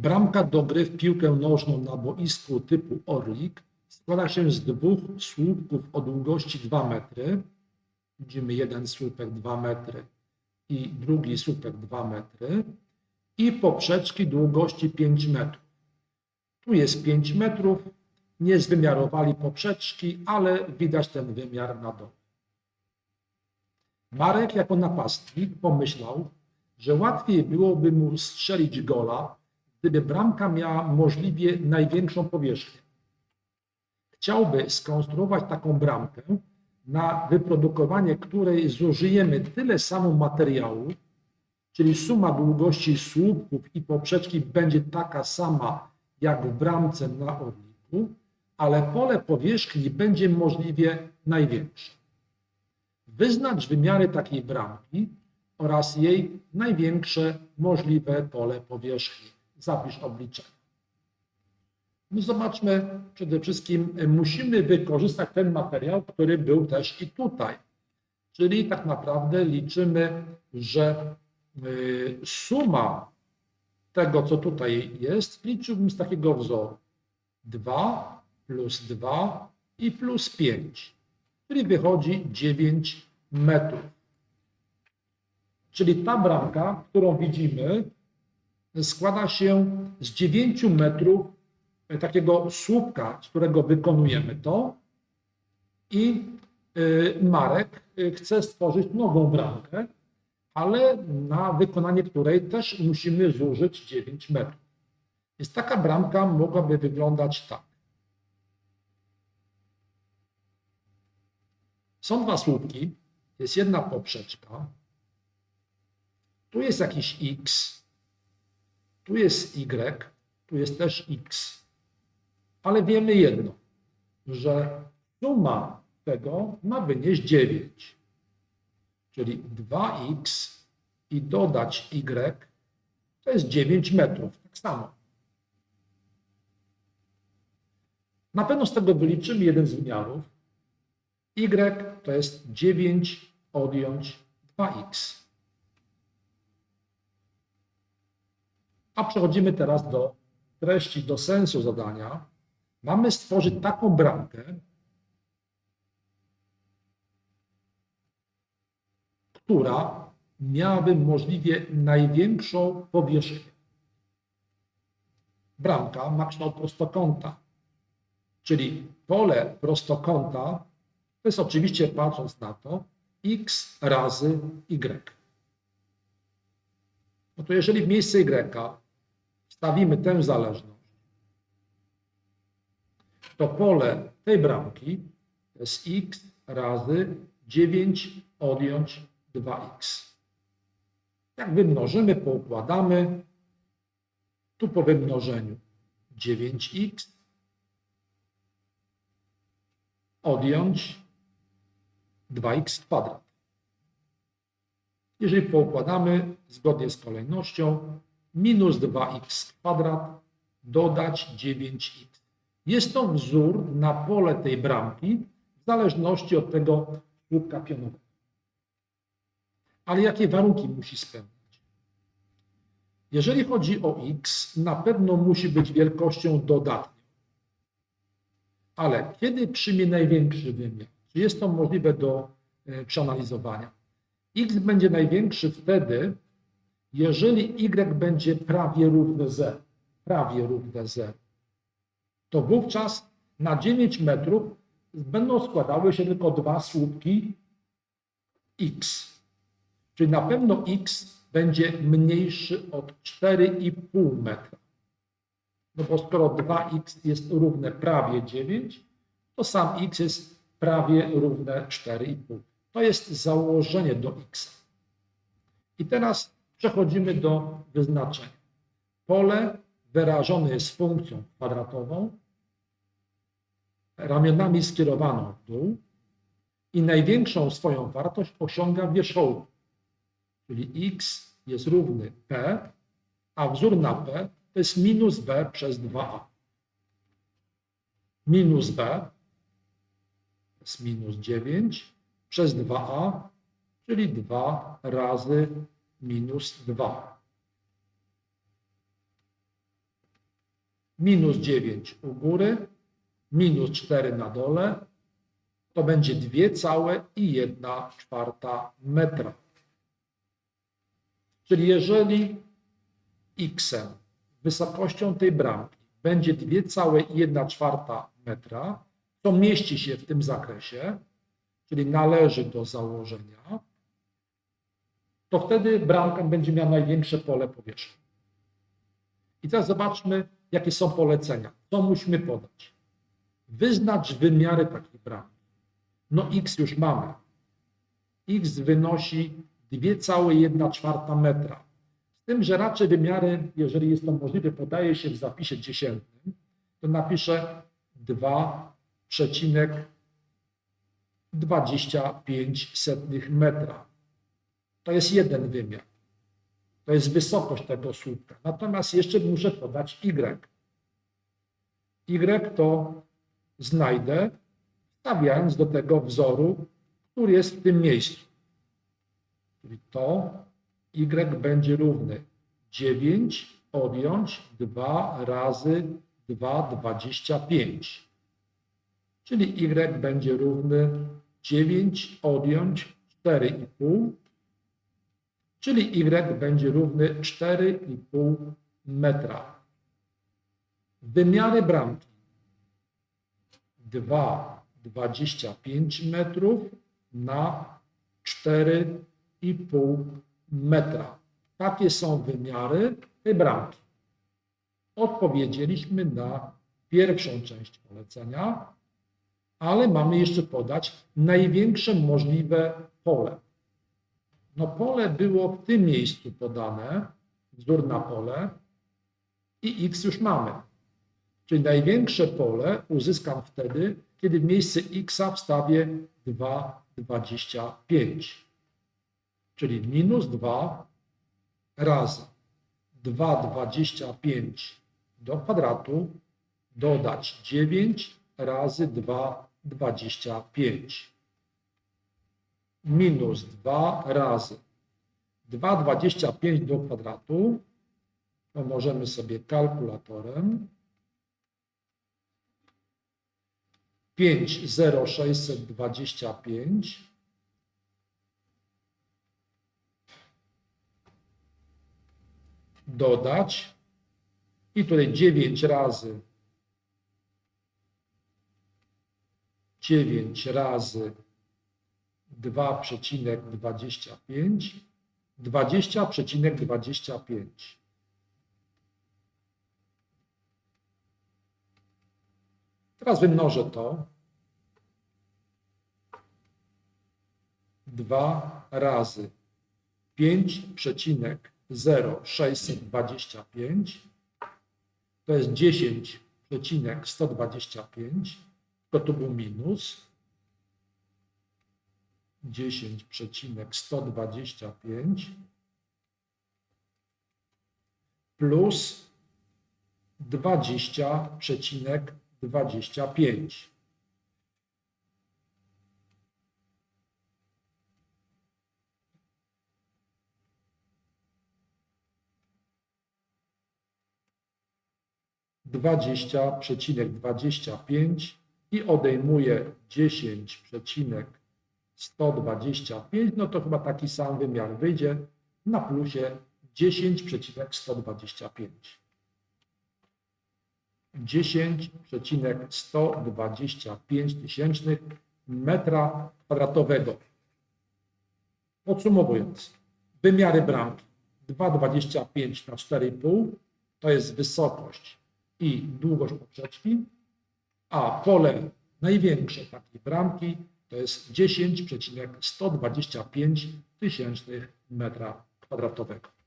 Bramka do gry w piłkę nożną na boisku typu Orlik składa się z dwóch słupków o długości 2 metry. Widzimy jeden słupek 2 metry i drugi słupek 2 metry i poprzeczki długości 5 metrów. Tu jest 5 metrów, nie zwymiarowali poprzeczki, ale widać ten wymiar na dole. Marek jako napastnik pomyślał, że łatwiej byłoby mu strzelić gola, gdyby bramka miała możliwie największą powierzchnię. Chciałby skonstruować taką bramkę, na wyprodukowanie której zużyjemy tyle samo materiału, czyli suma długości słupków i poprzeczki będzie taka sama jak w bramce na Orliku, ale pole powierzchni będzie możliwie największe. Wyznacz wymiary takiej bramki oraz jej największe możliwe pole powierzchni. Zapisz obliczenie. No zobaczmy, przede wszystkim e, musimy wykorzystać ten materiał, który był też i tutaj. Czyli tak naprawdę liczymy, że y, suma tego, co tutaj jest, liczyłbym z takiego wzoru. 2 plus 2 i plus 5, czyli wychodzi 9 metrów. Czyli ta bramka, którą widzimy, składa się z 9 metrów e, takiego słupka, z którego wykonujemy to. I y, Marek y, chce stworzyć nową bramkę, ale na wykonanie której też musimy zużyć 9 metrów. Więc taka bramka mogłaby wyglądać tak. Są dwa słupki, jest jedna poprzeczka, tu jest jakiś x, tu jest y, tu jest też x. Ale wiemy jedno, że suma tego ma wynieść 9. Czyli 2x i dodać y to jest 9 metrów. Tak samo. Na pewno z tego wyliczymy jeden z wymiarów. y to jest 9 odjąć 2x. A przechodzimy teraz do treści, do sensu zadania. Mamy stworzyć taką bramkę, która miałaby możliwie największą powierzchnię. Bramka ma kształt prostokąta, czyli pole prostokąta to jest oczywiście, patrząc na to, x razy y. No to jeżeli w miejsce y wstawimy tę zależność, to pole tej bramki to jest x razy 9 odjąć 2x. Jak wymnożymy, poukładamy, tu po wymnożeniu 9x odjąć 2x kwadrat. Jeżeli poukładamy zgodnie z kolejnością, minus 2x kwadrat dodać 9x. Jest to wzór na pole tej bramki w zależności od tego słupka pionowego. Ale jakie warunki musi spełniać? Jeżeli chodzi o x, na pewno musi być wielkością dodatnią. Ale kiedy przyjmie największy wymiar? Czy jest to możliwe do e, przeanalizowania? X będzie największy wtedy, jeżeli y będzie prawie równe 0. Prawie równe 0. To wówczas na 9 metrów będą składały się tylko dwa słupki x. Czyli na pewno x będzie mniejszy od 4,5 metra. No bo skoro 2x jest równe prawie 9, to sam x jest prawie równe 4,5. To jest założenie do x. I teraz przechodzimy do wyznaczenia. Pole wyrażone jest funkcją kwadratową, ramionami skierowaną w dół i największą swoją wartość osiąga w. Czyli x jest równy p, a wzór na p to jest minus b przez 2a. Minus b to jest minus 9 przez 2a, czyli 2 razy minus 2. minus 9 u góry, minus 4 na dole, to będzie 2,1 czwarta metra. Czyli jeżeli x wysokością tej bramki będzie 2,1 czwarta metra, to mieści się w tym zakresie, czyli należy do założenia, to wtedy bramka będzie miała największe pole powierzchni. I teraz zobaczmy, jakie są polecenia. Co musimy podać? Wyznacz wymiary takiej bramki. No x już mamy. x wynosi 2,1 czwarta metra. Z tym, że raczej wymiary, jeżeli jest to możliwe, podaje się w zapisie dziesiętnym, to napiszę 2,25 metra. To jest jeden wymiar. To jest wysokość tego słupka. Natomiast jeszcze muszę podać y. Y to znajdę, stawiając do tego wzoru, który jest w tym miejscu. Czyli to y będzie równy 9 odjąć 2 razy 2, 25. Czyli y będzie równy 9 odjąć 4,5 czyli y będzie równy 4,5 metra. Wymiary bramki 2,25 metrów na 4,5 metra. Takie są wymiary tej bramki. Odpowiedzieliśmy na pierwszą część polecenia, ale mamy jeszcze podać największe możliwe pole. No pole było w tym miejscu podane, wzór na pole i x już mamy. Czyli największe pole uzyskam wtedy, kiedy w miejsce x wstawię 2,25. Czyli minus 2 razy 2,25 do kwadratu dodać 9 razy 2,25 minus 2 razy 2,25 do kwadratu, to możemy sobie kalkulatorem. 5,0625 dodać. I tutaj 9 razy 9 razy 2,25, 20,25. Teraz wymnożę to. 2 razy 5,0625 to jest 10,125, to tu był minus 10,125 plus 20,25. Dwadzieścia przecinek dwadzieścia pięć i odejmuję dziesięć przecinek 125, no to chyba taki sam wymiar wyjdzie na plusie 10,125. 10,125 tysięcznych metra kwadratowego. Podsumowując, wymiary bramki 2,25 na 4,5 to jest wysokość i długość poprzeczki, a pole największe takiej bramki to jest 10,125 tysięcznych metra kwadratowego.